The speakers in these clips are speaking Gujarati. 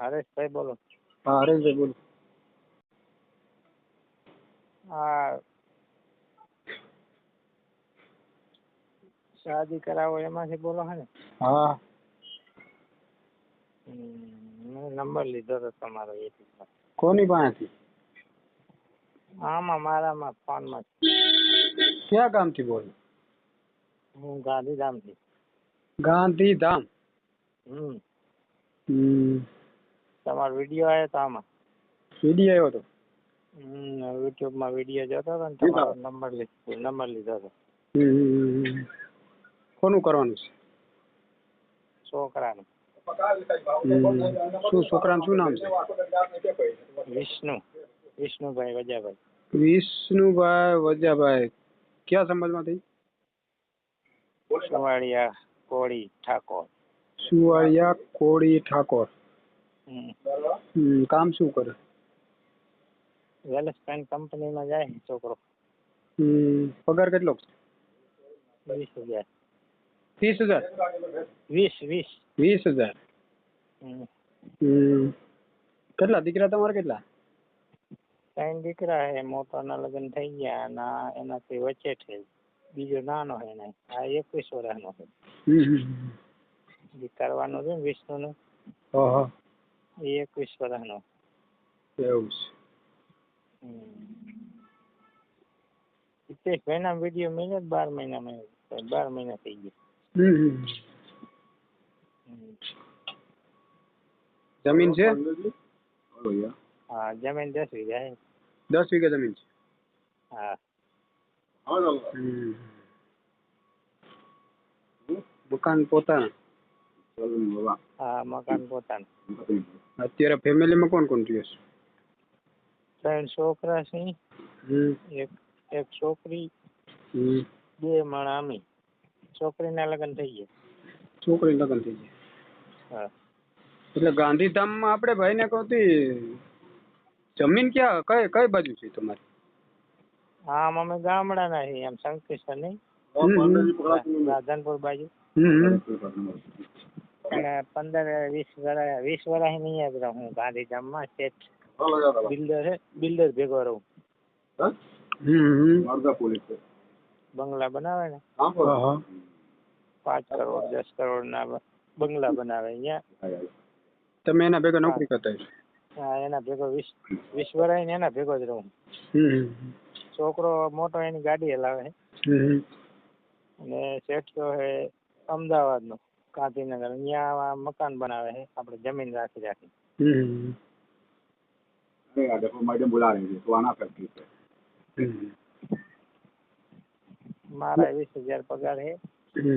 હરેશભાઈ બોલો હા હરેશભાઈ બોલો હા શાદી કરાવો એમાંથી બોલો હે ને હા મેં નંબર લીધો તો તમારો એ કોની પાસેથી આમાં મારામાં ફોનમાં ક્યાં ગામથી બોલો હું ગાંધીધામથી ગાંધીધામ હમ હમ વિડિઓ આય તો માં વિડિઓ આયો તો હમ વિડિઓ માં વિડિઓ જાતો તો તમારું નંબર લખી નંબર લીધો હતો કોનું કરવાની છે શું કરવાનું પકા લખાઈ ભાવ શું સુકરાનું શું નામ છે વિષ્ણુ વિષ્ણુભાઈ વજાભાઈ વિષ્ણુભાઈ વજાભાઈ શું સમજમાં તઈ સુવાળિયા કોળી ઠાકો સુવાળિયા કોળી ઠાકો કામ શું કરે વેલસ્પેન કંપનીમાં જાય છોકરો પગાર કેટલો વીસ હજાર ત્રીસ હજાર વીસ વીસ વીસ હજાર કેટલા દીકરા તમારે કેટલા ત્રણ દીકરા હે મોટાના લગ્ન થઈ ગયા ના એનાથી વચ્ચે છે બીજો નાનો હે ને આ એકવીસ વર્ષનો છે કરવાનું છે વિષ્ણુનું Iekui Spadano. Deus. તે પહેલા વિડીયો મેં બાર મહિનામાં બાર મહિના થઈ ગયા જમીન છે હા જમીન દસ વીઘા દસ વીઘા જમીન છે હા દુકાન પોતાના હા ભગવાન હા મકાન પોતા છે તમારા ફેમિલી માં કોણ કોણ છે ત્રણ છોકરા છે જી એક એક છોકરી બે મણામી છોકરી ને લગન થઈ ગયું છોકરી ને લગન થઈ ગયું હા એટલે ગાંધીધામ માં આપડે ભાઈ ને કોતી જમીન કે કઈ કઈ બાજુ છે તમારી હા અમે ગામડા નાહી એમ સંકેશર નહી ઓ પાંડુરજી પેલા કીધું નહી અગનપુર બાજુ હમ અને પંદર વીસ વરસ વીસ વરસથી અહીંયા જ રહું હું ગાંધીધામમાં શેઠ બિલ્ડર બિલ્ડર ભેગો રહું બંગલા બનાવે ને પાંચ કરોડ દસ કરોડ ના બંગલા બનાવે અહીંયા તમે એના ભેગા નોકરી કરતા હા એના ભેગો વીસ વીસ ને એના ભેગો જ રહું છોકરો મોટો એની ગાડી હલાવે અને સેઠ તો હે નો ગાંધીનગર અહીંયા મકાન બનાવે છે આપણે જમીન રાખી રાખી अरे यार देखो मैडम बुला रही है तो आना फैक्ट्री पे મારા વીસ હજાર પગાર છે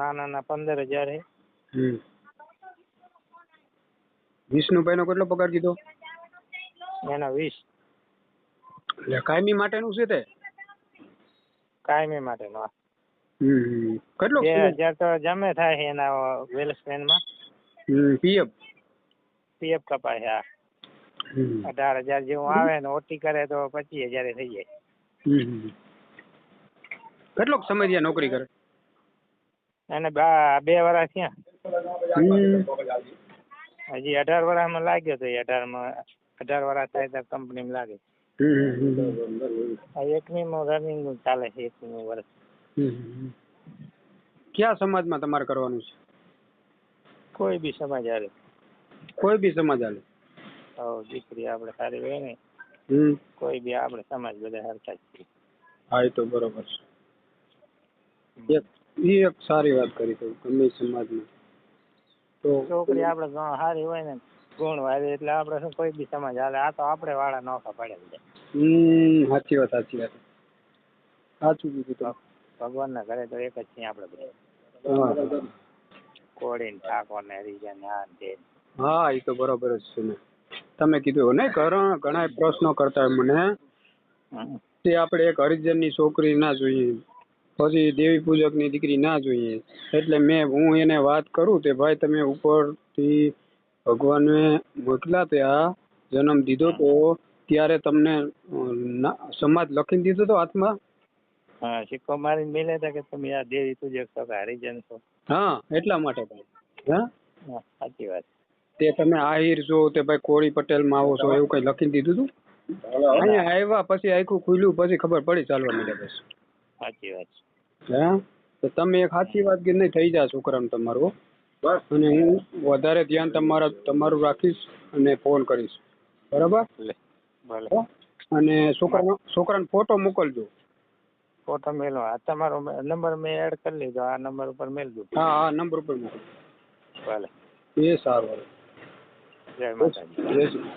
નાના ના પંદર હજાર છે વિષ્ણુભાઈ નો કેટલો પગાર કીધો એના વીસ એટલે કાયમી માટેનું છે તે કાયમી માટેનો આ કેટલો બે તો જમે થાય છે એના વેલસ્પેનમાં પીએફ પીએફ કપાય હા અઢાર હજાર જેવું આવે ને ઓટી કરે તો પચીસ હજાર થઈ જાય કેટલોક સમય થયા નોકરી કરે અને બે વર્ષ થયા હજી અઢાર વર્ષમાં લાગ્યો તો અઢાર માં અઢાર વર્ષ થાય ત્યાં માં લાગે એકમી માં રનિંગ ચાલે છે એકમી વર્ષ કે સમાજ માં તમારે કરવાની છે કોઈ બી સમાજ આલે કોઈ બી સમાજ આલે ઓ દીકરી આપણે સારી વે ને કોઈ બી આપણે સમાજ બધે હરતા છે આય તો બરોબર છે યે ઈ એક સારી વાત કરી તો તમે સમાજ માં તો છોકરી આપણે સારી હોય ને ગોણ વાવે એટલે આપણે કોઈ બી સમાજ આલે આ તો આપણે વાળા નોખા પડે હમ સાચી વાત છે સાચી વાત ભગવાનના ઘરે તો એક જ છીએ આપણે બધા કોળી ઠાકોર ને હરિજન હા એ તો બરોબર જ છે ને તમે કીધું એવું નહીં ઘણા પ્રશ્નો કરતા હોય મને તે આપણે એક હરિજનની છોકરી ના જોઈએ પછી દેવી પૂજક ની દીકરી ના જોઈએ એટલે મેં હું એને વાત કરું તે ભાઈ તમે ઉપરથી ભગવાને મોકલા તે આ જન્મ દીધો તો ત્યારે તમને સમાજ લખી દીધો તો આત્મા હા સિક્કો મારીને મેલ્યા હતા કે તમે આ દેવી પૂજક છો કે હરિજન છો હા એટલા માટે હા સાચી વાત તે તમે આહિર છો તે ભાઈ કોળી પટેલ માં આવો છો એવું કઈ લખી દીધું તું અહીંયા આવ્યા પછી આખું ખુલ્યું પછી ખબર પડી ચાલવા માંડ્યા બસ સાચી વાત હા તો તમે એક સાચી વાત કે નહીં થઈ જાય છોકરાનું તમારું બસ અને હું વધારે ધ્યાન તમારા તમારું રાખીશ અને ફોન કરીશ બરાબર ભલે અને છોકરાનો છોકરાનો ફોટો મોકલજો ફોટા મેળવો આ તમારો નંબર મેં એડ કરી લીધો આ નંબર ઉપર મેળ દઉં હા હા નંબર ઉપર મેળ ભલે એ સારું જય માતાજી જય શ્રી